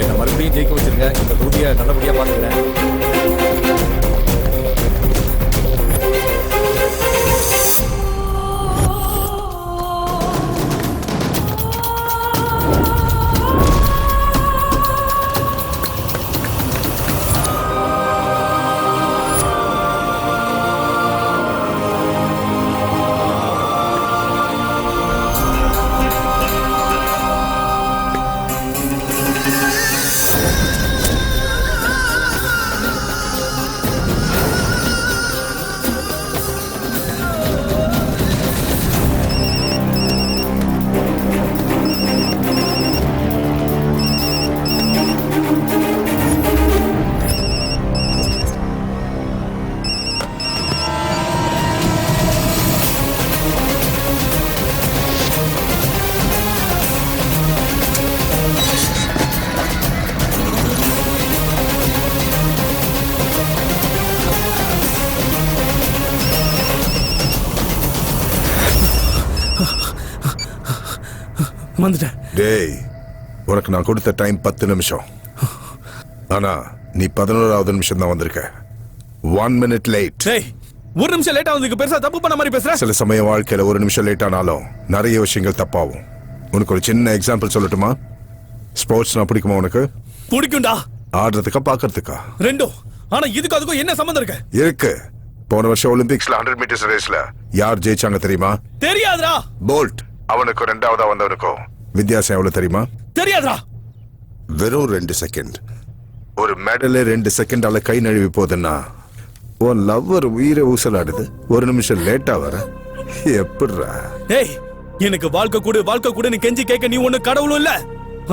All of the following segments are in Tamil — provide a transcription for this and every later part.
என்னை மறுபடியும் ஜெயிக்க வச்சிருங்க இந்த தொகுதியை நல்லபடியாக பார்த்துக்கிறேன் வந்துட்டேன் டேய் உனக்கு நான் கொடுத்த டைம் பத்து நிமிஷம். ஆனா நீ பதினோராவது நிமிஷம் தான் வந்திருக்க. ஒன் மினிட் லேட் டேய் ஒரு நிமிஷம் லேட்டா வந்து பெருசா தப்பு பண்ண மாதிரி பேசுற? சில சமயம் வாழ்க்கையில ஒரு நிமிஷம் லேட் ஆனாலும் நிறைய விஷயங்கள் தப்பாகும். உனக்கு ஒரு சின்ன எக்ஸாம்பிள் சொல்லட்டுமா? ஸ்போர்ட்ஸ்னா பிடிக்குமா உனக்கு? பிடிக்கும்டா. ஆடுறதுக்கா பாக்குறதுக்கா ரெண்டும். ஆனா இதுக்கு அதுக்கும் என்ன சம்மந்தம் இருக்கு? இருக்கு. போன வருஷம் ஒலிம்பிக்ஸ்ல ஹண்ட்ரட் மீட்டர்ஸ் ரேஸ்ல யார் ஜெயிச்சாங்க தெரியுமா? தெரியாதுடா. போல்ட் அவனுக்கு ரெண்டாவதா வந்தவனுக்கும் வித்தியாசம் எவ்வளவு தெரியுமா? தெரியாதுடா வெறும் ரெண்டு செகண்ட் ஒரு மெடலே ரெண்டு செகண்டால கை நழுவி போகுதுன்னா உன் லவ்வர் உயிரை ஊசலாடுது. ஒரு நிமிஷம் லேட்டா வர. எப்படிரா டேய் எனக்கு வாழ்க்கை கூடு வாழ்க்கை கூடுன்னு கெஞ்சி கேட்க நீ ஒண்ணு கடவுளும் இல்ல.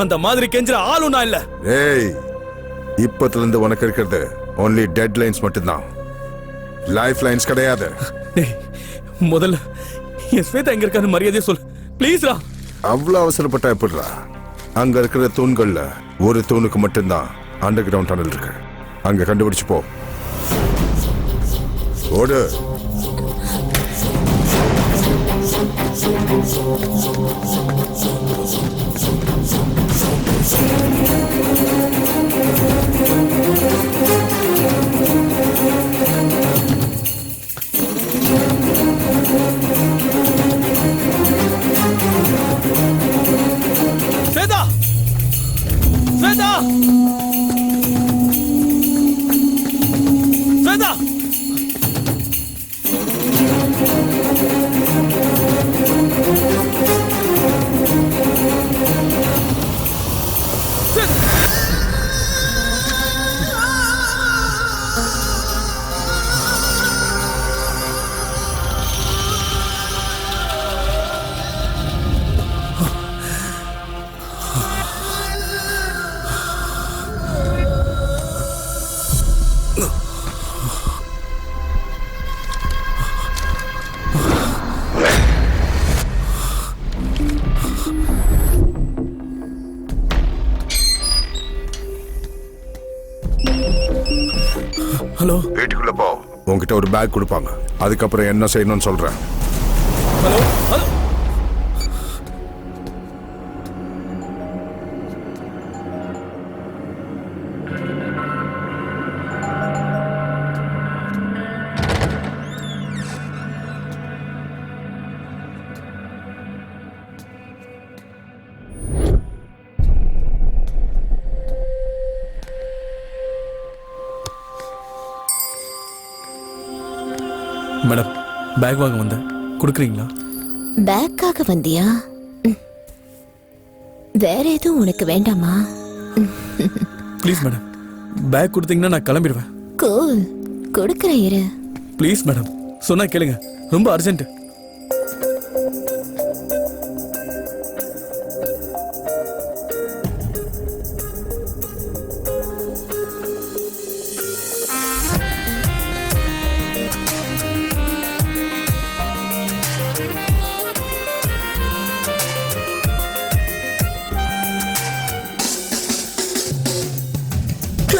அந்த மாதிரி கெஞ்சுற ஆளும் நான் இல்ல. ஏய் இப்பத்துல இருந்து உனக்கு இருக்கிறது ஒன்லி டெட் லைன்ஸ் மட்டும்தான். லைஃப் லைன்ஸ் கிடையாது. டேய் முதல்ல என் ஸ்வேதா எங்க இருக்கான்னு மரியாதையா சொல்லு. ப்ளீஸ்ரா. அவ்வளோ அவசரப்பட்டா எப்படிரா? அங்க இருக்கிற தூண்கள்ல ஒரு தூணுக்கு மட்டும்தான் அண்டர் கிரவுண்ட் டனல் இருக்கு. அங்க கண்டுபிடிச்சு போ. ஓடு. ஸ்வேதா ஹலோ? வீட்டுக்குள்ள போ. உன்கிட்ட ஒரு பேக் கொடுப்பாங்க. அதுக்கப்புறம் என்ன செய்யணும்னு சொல்றேன். ஹலோ? ஹலோ? மேடம் பேக் வாங்க வந்தேன். கொடுக்குறீங்களா? பேக்காக வந்தியா. வேற எதுவும் உனக்கு வேண்டாமா? ப்ளீஸ் மேடம் பேக் கொடுத்தீங்கன்னா நான் கிளம்பிடுவேன். கூல் கொடுக்கிற இரு. ப்ளீஸ் மேடம் சொன்னா கேளுங்க. ரொம்ப அர்ஜென்ட்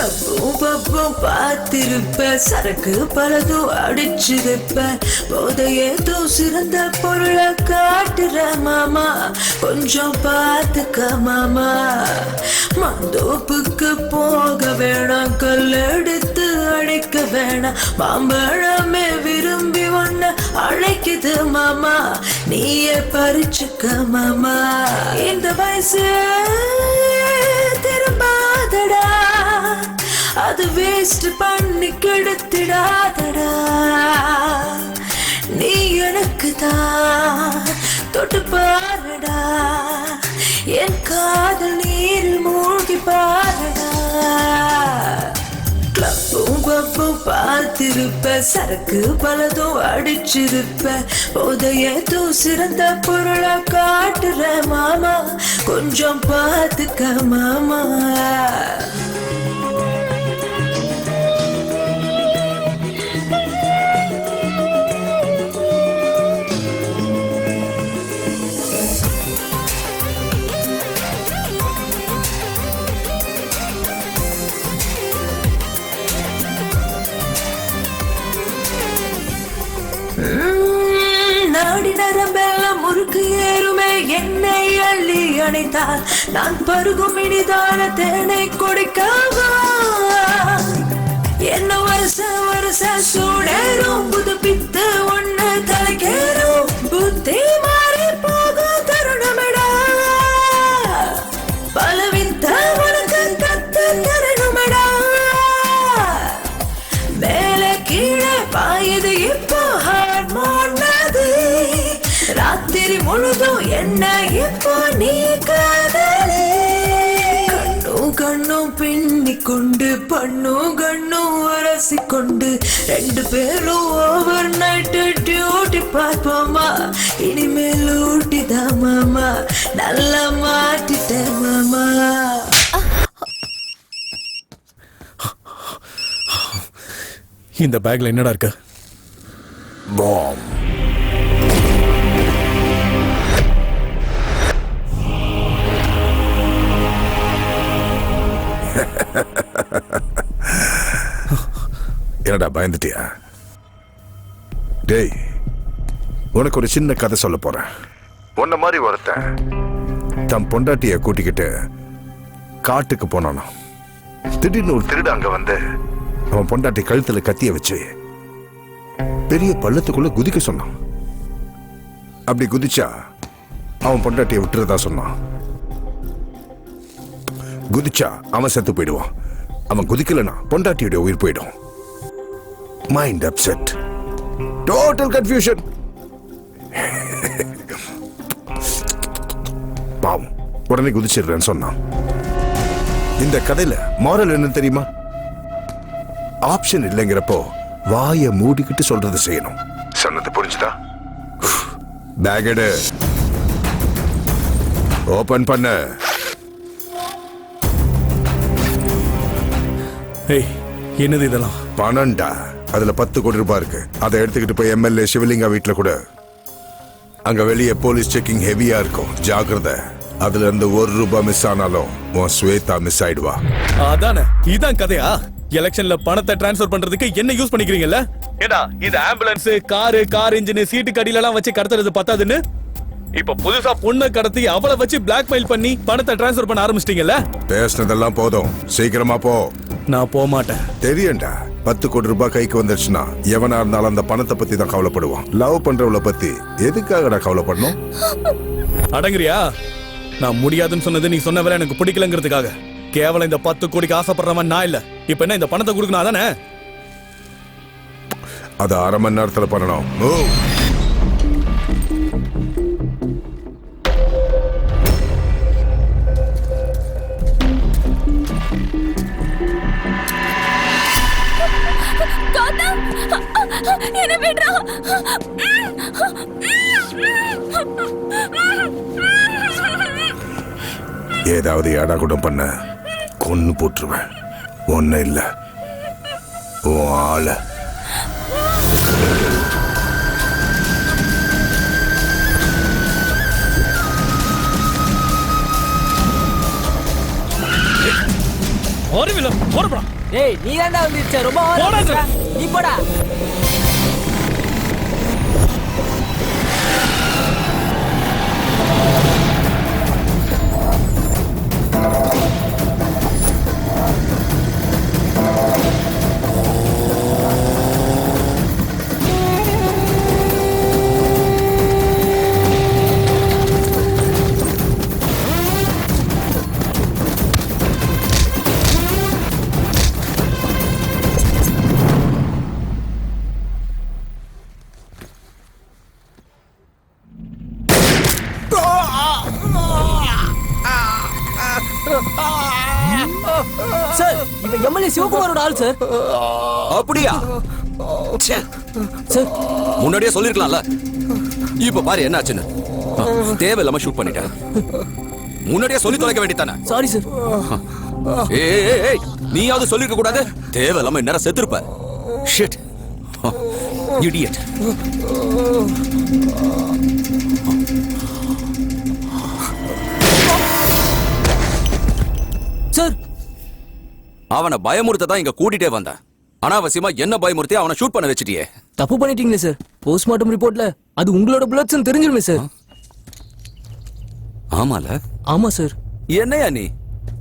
பப்பும் பார்த்திருப்ப சரக்கு பலதும் அடிச்சிருப்ப போதையேதோ சிறந்த பொருளை காட்டுற மாமா. கொஞ்சம் பார்த்துக்க மாமா. மந்தோப்புக்கு போக வேணாம் கல்லெடுத்து அழைக்க வேணாம். மாம்பழமே விரும்பி ஒன்ன அழைக்குது மாமா. நீயே பறிச்சுக்க மாமா. இந்த வயசு திரும்பாதடா. அது வேஸ்ட் பண்ணி கெடுத்திடாதடா. நீ எனக்கு தான் தொட்டு பாருடா. என் காதல் நீரில் மூழ்கி பாருடா. கிளப்பும் பப்பும் பார்த்திருப்ப சரக்கு பலதும் அடிச்சிருப்ப. உதயத்தோ சிறந்த பொருளை காட்டுற மாமா. கொஞ்சம் பார்த்துக்க மாமா. அணைத்தால் நான் பருகும் இனிதான தேனை கொடுக்கவா என்ன வருஷ வருஷ சூடேறும் கண்ணும் பின்னி கொண்டு பண்ணும் கண்ணும் உரசி கொண்டு ரெண்டு பேரும் ஓவர் நைட்டு டியூட்டி பார்ப்போமா? இனிமேல் ஊட்டிதான் மாமா? நல்லா மாட்டிட்டேன் மாமா. இந்த பேக்ல என்னடா இருக்கு? பாம் என்னடா பயந்துட்டியா? டேய் உனக்கு ஒரு சின்ன கதை சொல்ல போறேன். உன்ன மாதிரி ஒருத்தன். தன் பொண்டாட்டிய கூட்டிக்கிட்டு காட்டுக்கு போனானா? திடீர்னு ஒரு திருடு அங்க வந்து. அவன் பொண்டாட்டி கழுத்துல கத்திய வச்சு பெரிய பள்ளத்துக்குள்ள குதிக்க சொன்னான். அப்படி குதிச்சா அவன் பொண்டாட்டியை விட்டுறதா சொன்னான். குதிச்சா அவன் செத்து போயிடுவான். அவன் குதிக்கலனா பொண்டாட்டியோட உயிர் போயிடும். மைண்ட் அப்செட் டோட்டல் கன்ஃபியூஷன் பாவம் உடனே குதிச்சிடுறேன்னு சொன்னான். இந்த கதையில மாரல் என்ன தெரியுமா? ஆப்ஷன் இல்லைங்கிறப்போ வாயை மூடிக்கிட்டு சொல்றதை செய்யணும். சொன்னது புரிஞ்சுதா? பேக் எடு ஓபன் பண்ண. ஏய் என்னது இதெல்லாம்? பணம்டா. அதுல பத்து கோடி ரூபாய் இருக்கு. அதை எடுத்துக்கிட்டு போய் எம்எல்ஏ சிவலிங்கா வீட்டுல கூட. அங்க வெளியே போலீஸ் செக்கிங் ஹெவியா இருக்கும். ஜாக்கிரதை. அதுல இருந்து ஒரு ரூபாய் மிஸ் ஆனாலும் உன் ஸ்வேதா மிஸ் ஆயிடுவா. அதானே? இதான் கதையா? எலெக்ஷன்ல பணத்தை டிரான்ஸ்ஃபர் பண்றதுக்கு என்ன யூஸ் பண்ணிக்கிறீங்கல்ல? ஏடா இது ambulance car car engine seat கடியில எல்லாம் வச்சு கடத்துறது பத்தாதுன்னு? இப்ப புதுசா பொண்ணை கடத்தி அவளை வச்சு பிளாக்மெயில் பண்ணி பணத்தை டிரான்ஸ்ஃபர் பண்ண ஆரம்பிச்சிட்டீங்கல்ல? பேசுனதெல்லாம் போதும். சீக்கிரமா போ. நான் போக மாட்டேன் தெரியண்டா பத்து கோடி ரூபாய் கைக்கு வந்துருச்சுன்னா எவனா இருந்தாலும் அந்த பணத்தை பத்தி தான் கவலைப்படுவான். லவ் பண்றவள பத்தி எதுக்காகடா கவலைப்படணும்? அடங்குறியா? நான் முடியாதுன்னு சொன்னது நீ சொன்ன வேலை எனக்கு பிடிக்கலங்கிறதுக்காக. கேவலம் இந்த பத்து கோடிக்கு ஆசைப்படுறவன் நான் இல்ல. இப்ப என்ன இந்த பணத்தை கொடுக்கணும் அதானே? அது அரை மணி நேரத்துல பண்ணணும். ஏதாவது ஏடா கூட பண்ண கொன்னு போட்டுருவேன். ஒன்னும் இல்ல. உன் ஆள. அறிவில போறப்படா டேய் நீ தான்டா வந்துருச்ச ரொம்ப. நீ போடா. சிவகுமாரோட ஆள் சார் அப்படியா? சார் முன்னாடியே சொல்லிருக்கலாம்ல. இப்ப பாரு என்ன ஆச்சுன்னு தேவையில்லாம ஷூட் பண்ணிட்டேன். முன்னாடியே சொல்லி தொலைக்க வேண்டியதானே சாரி சார் ஏய் நீயாவது சொல்லிருக்க கூடாது? தேவையில்லாம இந்நேரம் செத்துருப்ப. ஷிட் இடியட் சார் அவனை பயமுறுத்த தான் இங்க கூட்டிட்டே வந்தேன். அனாவசியமா என்ன பயமுறுத்தி அவனை ஷூட் பண்ண வச்சிட்டியே? தப்பு பண்ணிட்டீங்களே சார் போஸ்ட்மார்ட்டம் ரிப்போர்ட்ல அது உங்களோட புல்லட்ஸ் தெரிஞ்சிருமே சார் ஆமால? ஆமா சார் என்னையா நீ?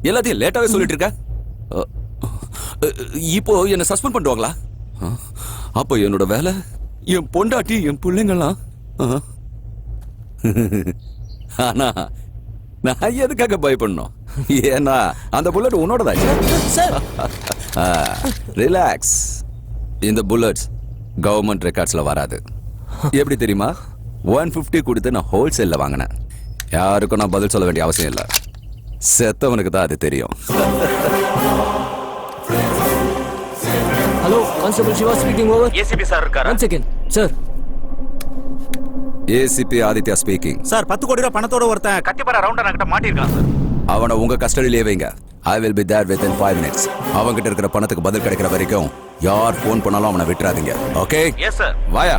எல்லாத்தையும் லேட்டாவே சொல்லிட்டு இருக்க? இப்போ என்ன சஸ்பெண்ட் பண்ணுவாங்களா அப்போ என்னோட வேலை என் பொண்டாட்டி என் பிள்ளைங்களாம். ஆனா நான் எதுக்காக பயப்படணும்? ஏன்னா அந்த புல்லட் உன்னோடதாச்சு சார்? ரிலாக்ஸ் இந்த புல்லட்ஸ் கவர்மெண்ட் ரெக்கார்ட்ஸ்ல வராது. எப்படி தெரியுமா? ஒன் ஃபிஃப்டி கொடுத்து நான் ஹோல்சேல்ல வாங்கினேன். யாருக்கும் நான் பதில் சொல்ல வேண்டிய அவசியம் இல்லை. செத்தவனுக்கு தான் அது தெரியும். Hello constable Shiva speaking over ACP sir இருக்காரா? One second sir ACP Aditya speaking sir பத்து கோடி ரூபாய் பணத்தோட ஒருத்தன் கத்திப்பாரா ரவுண்டர் கிட்ட மாட்டிருக்கான் சார். அவனை உங்க கஸ்டடியிலே வைங்க. I will be there within five minutes அவன்கிட்ட இருக்கிற பணத்துக்கு பதில் கிடைக்கிற வரைக்கும் யார் ஃபோன் பண்ணாலும் அவனை விட்டுறாதீங்க. ஓகே எஸ் சார் வாயா.